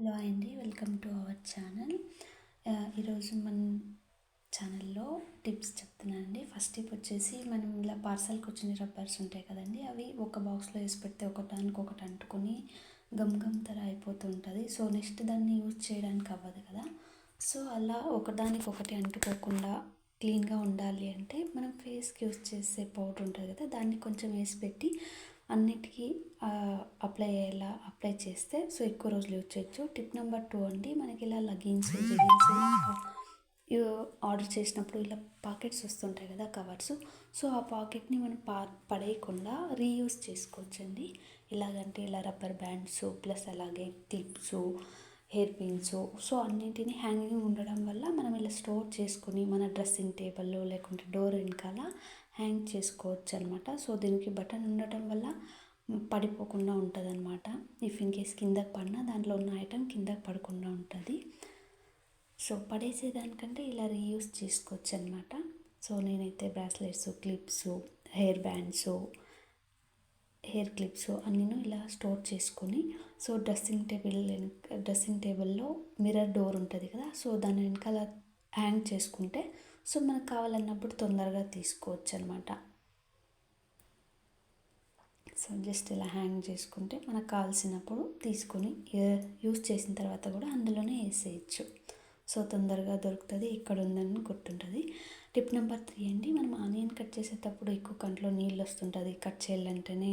Hello అండి welcome to our channel ఈరోజు మన ఛానల్లో టిప్స్ చెప్తున్నానండి. ఫస్ట్ టిప్ వచ్చేసి మనం ఇలా పార్సల్కి వచ్చిన రబ్బర్స్ ఉంటాయి కదండి. అవి ఒక బాక్స్లో వేసి పెడితే ఒకదానికి ఒకటి అంటుకొని గమ్ గమ్ తర అయిపోతూ ఉంటుంది. సో నెక్స్ట్ దాన్ని యూజ్ చేయడానికి అవ్వదు కదా. సో అలా ఒకదానికి ఒకటి అంటుకోకుండా క్లీన్గా ఉండాలి అంటే మనం ఫేస్కి యూజ్ చేసే పౌడర్ ఉంటుంది కదా. దాన్ని కొంచెం వేసి పెట్టి అన్నిటికీ అప్లై అయ్యేలా అప్లై చేస్తే సో ఎక్కువ రోజులు యూజ్ చేయొచ్చు. టిప్ నెంబర్ టూ అండి మనకి ఇలా లగిన్స్ జెగిన్స్ ఆర్డర్ చేసినప్పుడు ఇలా పాకెట్స్ వస్తుంటాయి కదా కవర్స్ సో ఆ పాకెట్ని మనం పా పడేయకుండా రీయూస్ చేసుకోవచ్చండి. ఎలాగంటే ఇలా రబ్బర్ బ్యాండ్స్ ప్లస్ అలాగే క్లిప్స్ హెయిర్ పిన్స్ సో అన్నింటినీ హ్యాంగింగ్ ఉండడం వల్ల మనం ఇలా స్టోర్ చేసుకుని మన డ్రెస్సింగ్ టేబుల్లో లేకుంటే డోర్ వెనకాల హ్యాంగ్ చేసుకోవచ్చు అనమాట సో దీనికి బటన్ ఉండటం వల్ల పడిపోకుండా ఉంటుంది అనమాట ఇఫ్ ఇన్ కేస్ కిందకి పడినా దాంట్లో ఉన్న ఐటమ్ కిందకి పడకుండా ఉంటుంది. సో పడేసేదానికంటే ఇలా రీయూస్ చేసుకోవచ్చు అనమాట సో నేనైతే bracelets clips hair bands hair clips అన్నీను ఇలా స్టోర్ చేసుకొని సో డ్రెస్సింగ్ టేబుల్ డ్రెస్సింగ్ టేబుల్లో మిర్రర్ డోర్ ఉంటుంది కదా సో దాని వెనకాల హ్యాంగ్ చేసుకుంటే సో మనకు కావాలన్నప్పుడు తొందరగా తీసుకోవచ్చు అనమాట సో జస్ట్ ఇలా హ్యాంగ్ చేసుకుంటే మనకు కావాల్సినప్పుడు తీసుకొని యూస్ చేసిన తర్వాత కూడా అందులోనే వేసేయచ్చు. సో తొందరగా దొరుకుతుంది ఇక్కడ ఉందని గుర్తుంటుంది. టిప్ నెంబర్ త్రీ అండి మనం ఆనియన్ కట్ చేసేటప్పుడు ఎక్కువ కంట్లో నీళ్ళు వస్తుంటుంది కట్ చేయాలంటేనే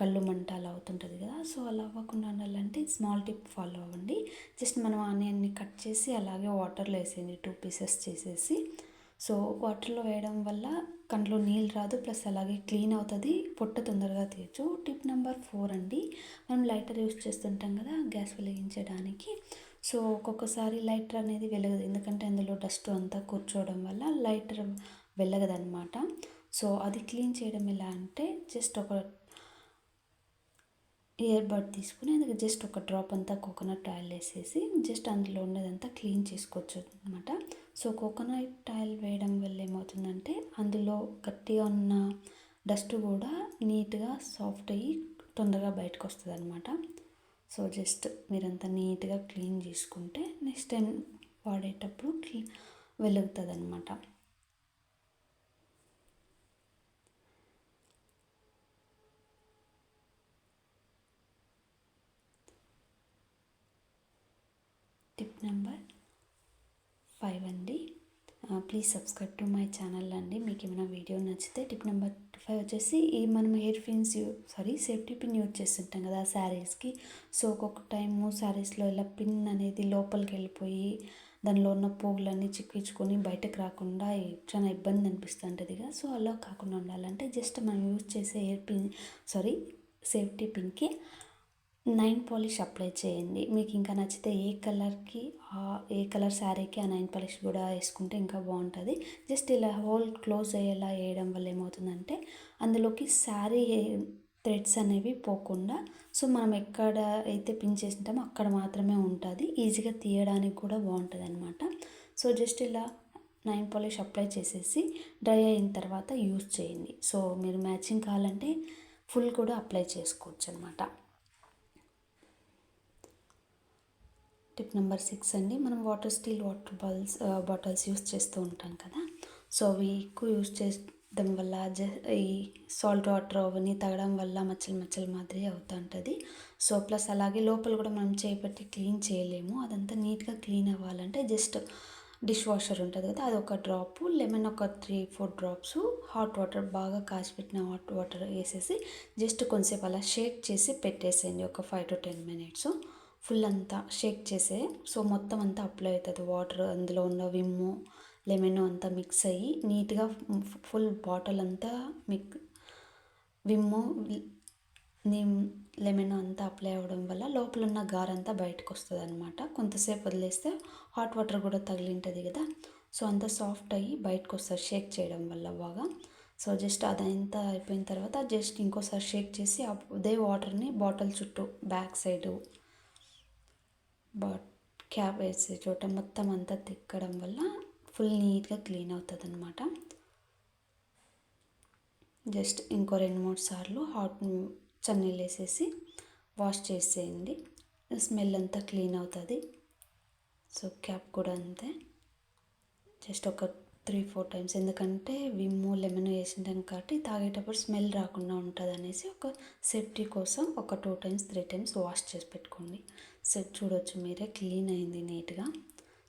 కళ్ళు మంట అలా అవుతుంటుంది కదా. సో అలా అవ్వకుండా ఉండాలంటే స్మాల్ టిప్ ఫాలో అవ్వండి. జస్ట్ మనం ఆనియన్ని కట్ చేసి అలాగే వాటర్లో వేసేయండి టూ పీసెస్ చేసేసి. సో వాటర్లో వేయడం వల్ల కంట్లో నీళ్ళు రాదు ప్లస్ అలాగే క్లీన్ అవుతుంది. పొట్ట తొందరగా తీయచ్చు. టిప్ నెంబర్ ఫోర్ అండి. మనం లైటర్ యూస్ చేస్తుంటాం కదా గ్యాస్ వెలిగించడానికి. సో ఒక్కొక్కసారి లైటర్ అనేది వెలగదు. ఎందుకంటే అందులో డస్ట్ అంతా కూర్చోవడం వల్ల లైటర్ వెలగదనమాట సో అది క్లీన్ చేయడం ఎలా అంటే జస్ట్ ఒక ఇయర్ బడ్ తీసుకుని అందుకు జస్ట్ ఒక డ్రాప్ అంతా కోకోనట్ ఆయిల్ వేసేసి జస్ట్ అందులో ఉన్నదంతా క్లీన్ చేసుకోవచ్చు అనమాట సో కోకోనట్ ఆయిల్ వేయడం వల్ల ఏమవుతుందంటే అందులో గట్టిగా ఉన్న డస్ట్ కూడా నీట్గా సాఫ్ట్ అయ్యి తొందరగా బయటకు వస్తుంది అనమాట సో జస్ట్ మీరంతా నీట్గా క్లీన్ చేసుకుంటే నెక్స్ట్ టైం వాడేటప్పుడు క్లీ వెలుగుతుంది అనమాట టిప్ నెంబర్ ఫైవ్ అండి. Please subscribe to my channel అండి. మీకు ఏమైనా వీడియో నచ్చితే టిప్ నెంబర్ ఫైవ్ వచ్చేసి ఈ మనం hair pins sorry safety pin use చేస్తుంటాం కదా శారీస్కి సో ఒక్కొక్క టైము శారీస్లో ఇలా పిన్ అనేది లోపలికి వెళ్ళిపోయి దానిలో ఉన్న పోగులన్నీ చిక్కించుకొని బయటకు రాకుండా చాలా ఇబ్బంది అనిపిస్తుంటుందిగా సో అలా కాకుండా ఉండాలంటే జస్ట్ మనం యూజ్ చేసే హెయిర్ పిన్ సారీ సేఫ్టీ పిన్కి నైన్ పాలిష్ అప్లై చేయండి. మీకు ఇంకా నచ్చితే ఏ కలర్కి ఏ కలర్ శారీకి ఆ నైన్ పాలిష్ కూడా వేసుకుంటే ఇంకా బాగుంటుంది. జస్ట్ ఇలా హోల్ క్లోజ్ అయ్యేలా వేయడం వల్ల ఏమవుతుందంటే అందులోకి శారీ థ్రెడ్స్ అనేవి పోకుండా సో మనం ఎక్కడ అయితే పిన్ చేసింటామో అక్కడ మాత్రమే ఉంటుంది. ఈజీగా తీయడానికి కూడా బాగుంటుంది అనమాట సో జస్ట్ ఇలా నైన్ పాలిష్ అప్లై చేసేసి డ్రై అయిన తర్వాత యూస్ చేయండి. సో మీరు మ్యాచింగ్ కావాలంటే ఫుల్ కూడా అప్లై చేసుకోవచ్చు అనమాట టిప్ నెంబర్ సిక్స్ అండి. మనం water steel water balls bottles use చేస్తూ ఉంటాం కదా. సో అవి ఎక్కువ యూస్ చేయడం వల్ల జ ఈ సాల్ట్ వాటర్ అవన్నీ తగడం వల్ల మచ్చలు మచ్చలు మాదిరి అవుతూ ఉంటుంది. సో ప్లస్ అలాగే లోపల కూడా మనం చేపట్టి క్లీన్ చేయలేము. అదంతా నీట్గా క్లీన్ అవ్వాలంటే జస్ట్ డిష్ వాషర్ ఉంటుంది కదా అది ఒక డ్రాప్ లెమన్ ఒక three four drops hot water బాగా కాచిపెట్టిన హాట్ వాటర్ వేసేసి జస్ట్ కొంతసేపు అలా షేక్ చేసి పెట్టేసేయండి ఒక five to ten minutes. Full అంతా షేక్ చేసే. సో మొత్తం అంతా అప్లై అవుతుంది. వాటర్ అందులో ఉన్న విమ్ము లెమన్ అంతా మిక్స్ అయ్యి నీట్గా ఫుల్ బాటిల్ అంతా మిక్ విమ్ము లెమన్ అంతా అప్లై అవ్వడం వల్ల లోపల ఉన్న గారంతా బయటకు వస్తుంది అనమాట కొంతసేపు వదిలేస్తే హాట్ వాటర్ కూడా తగిలింటుంది కదా. సో అంతా సాఫ్ట్ అయ్యి బయటకు వస్తుంది షేక్ చేయడం వల్ల బాగా. సో జస్ట్ అదంతా అయిపోయిన తర్వాత జస్ట్ ఇంకోసారి షేక్ చేసి అదే వాటర్ని బాటిల్ చుట్టూ బ్యాక్ సైడు బట్ క్యాప్ వేసే చోట మొత్తం అంతా తిక్కడం వల్ల ఫుల్ నీట్గా క్లీన్ అవుతుంది అనమాట జస్ట్ ఇంకో రెండు మూడు సార్లు హాట్ చన్నీళ్ళు వేసేసి వాష్ చేసేయండి. స్మెల్ అంతా క్లీన్ అవుతుంది. సో క్యాప్ కూడా అంతే. జస్ట్ ఒక త్రీ ఫోర్ టైమ్స్ ఎందుకంటే విమ్ము లెమన్ వేసింటాం కాబట్టి తాగేటప్పుడు స్మెల్ రాకుండా ఉంటుంది అనేసి ఒక సేఫ్టీ కోసం ఒక two times three times wash చేసి పెట్టుకోండి. సెట్ చూడొచ్చు మీరే క్లీన్ అయింది నీట్గా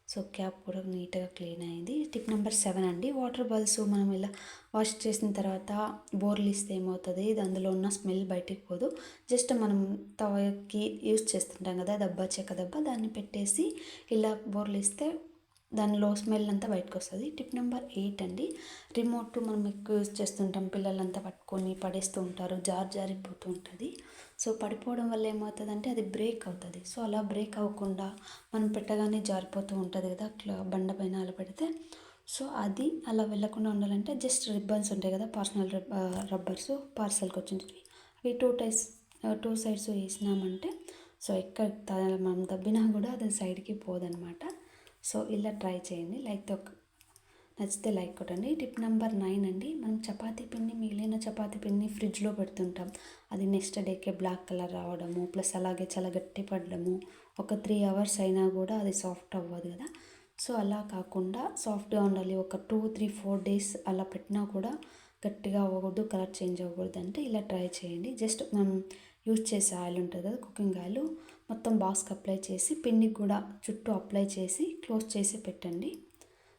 సో క్యాప్ కూడా నీట్గా క్లీన్ అయింది. టిప్ నెంబర్ సెవెన్ అండి. వాటర్ బల్స్ మనం ఇలా వాష్ చేసిన తర్వాత బోర్లు ఇస్తే ఏమవుతుంది? ఇది అందులో ఉన్న స్మెల్ బయటికి పోదు. జస్ట్ మనం తవకి యూస్ చేస్తుంటాం కదా దబ్బా చెక్క దబ్బా దాన్ని పెట్టేసి ఇలా బోర్లు ఇస్తే దానిలో స్మెల్ అంతా బయటకు వస్తుంది టిప్ నెంబర్ ఎయిట్ అండి. రిమోట్ మనం ఎక్కువ యూజ్ చేస్తుంటాం. పిల్లలంతా పట్టుకొని పడేస్తూ ఉంటారు. జార్ జారిపోతూ ఉంటుంది. సో పడిపోవడం వల్ల ఏమవుతుందంటే అది బ్రేక్ అవుతుంది. సో అలా బ్రేక్ అవ్వకుండా మనం పెట్టగానే జారిపోతూ ఉంటుంది కదా. అట్లా బండ పైన అలా పెడితే సో అది అలా వెళ్ళకుండా ఉండాలంటే జస్ట్ రిబ్బన్స్ ఉంటాయి కదా. పర్సనల్ రబ్బర్స్ పార్సల్కి వచ్చినవి అవి టూ టైప్స్ టూ సైడ్స్ వేసినామంటే సో ఎక్కడ మనం దబ్బినా కూడా అది సైడ్కి పోదనమాట. సో ఇలా ట్రై చేయండి. లైక్ నచ్చితే లైక్ కొట్టండి. టిప్ నెంబర్ నైన్ అండి మనం చపాతీ పిండి మిగిలిన చపాతీ పిండిని ఫ్రిడ్జ్లో పెడుతుంటాం. అది నెక్స్ట్ డేకే బ్లాక్ కలర్ రావడము ప్లస్ అలాగే చాలా గట్టి పడడము ఒక త్రీ అవర్స్ అయినా కూడా అది సాఫ్ట్ అవ్వదు కదా. సో అలా కాకుండా సాఫ్ట్గా ఉండాలి. ఒక టూ త్రీ ఫోర్ డేస్ అలా పెట్టినా కూడా గట్టిగా అవ్వకూడదు కలర్ చేంజ్ అవ్వకూడదు అంటే ఇలా ట్రై చేయండి. జస్ట్ మనం యూజ్ చేసే ఆయిల్ ఉంటుంది కదా కుకింగ్ ఆయిల్. మొత్తం బాక్స్కి అప్లై చేసి పిండికి కూడా చుట్టూ అప్లై చేసి క్లోజ్ చేసి పెట్టండి.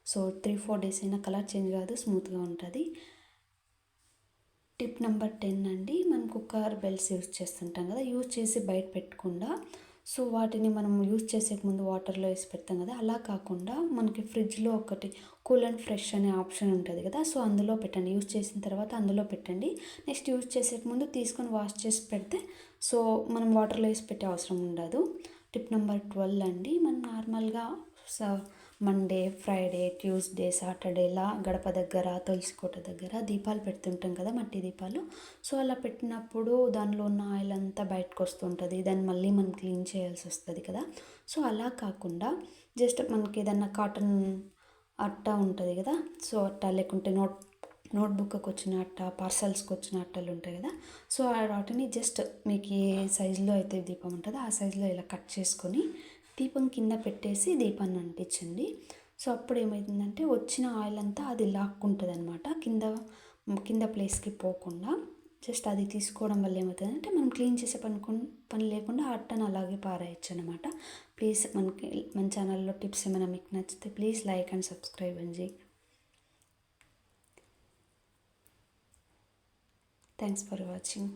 సో త్రీ ఫోర్ డేస్ అయినా కలర్ చేంజ్ కాదు స్మూత్గా ఉంటుంది. టిప్ నెంబర్ టెన్ అండి మనం కుక్కర్ బెల్స్ యూజ్ చేస్తుంటాం కదా యూజ్ చేసి బయట పెట్టకుండా సో వాటిని మనం యూజ్ చేసే ముందు వాటర్లో వేసి పెడతాం కదా. అలా కాకుండా మనకి ఫ్రిడ్జ్లో ఒకటి కూల్ అండ్ ఫ్రెష్ అనే ఆప్షన్ ఉంటుంది కదా. సో అందులో పెట్టండి. యూజ్ చేసిన తర్వాత అందులో పెట్టండి. నెక్స్ట్ యూజ్ చేసే ముందు తీసుకొని వాష్ చేసి పెడితే సో మనం వాటర్లో వేసి పెట్టే అవసరం ఉండదు. టిప్ నెంబర్ ట్వెల్వ్ అండి. మనం నార్మల్గా మండే ఫ్రైడే ట్యూస్డే సాటర్డేలా గడప దగ్గర తులసికోట దగ్గర దీపాలు పెడుతుంటాం కదా మట్టి దీపాలు. సో అలా పెట్టినప్పుడు దానిలో ఉన్న ఆయిల్ అంతా బయటకు వస్తుంటుంది. దాన్ని మళ్ళీ మనం క్లీన్ చేయాల్సి వస్తుంది కదా. సో అలా కాకుండా జస్ట్ మనకి ఏదన్నా కాటన్ అట్ట ఉంటుంది కదా. సో అట్ట లేకుంటే నోట్ నోట్బుక్కి వచ్చిన అట్ట పార్సల్స్కి వచ్చిన అట్టలు ఉంటాయి కదా. సో ఆ వాటిని జస్ట్ మీకు ఏ సైజులో అయితే దీపం ఉంటుందో ఆ సైజులో ఇలా కట్ చేసుకొని దీపం కింద పెట్టేసి దీపాన్ని అంటించండి సో అప్పుడు ఏమవుతుందంటే వచ్చిన ఆయిల్ అంతా అది లాక్కుంటుంది అనమాట కింద కింద ప్లేస్కి పోకుండా జస్ట్ అది తీసుకోవడం వల్ల ఏమవుతుందంటే మనం క్లీన్ చేసే పని పని లేకుండా అట్టను అలాగే పారేయచ్చు అనమాట ప్లీజ్ మనకి మన ఛానల్లో టిప్స్ ఏమైనా మీకు నచ్చితే ప్లీజ్ లైక్ అండ్ సబ్స్క్రైబ్ అండి థ్యాంక్స్ ఫర్ వాచింగ్.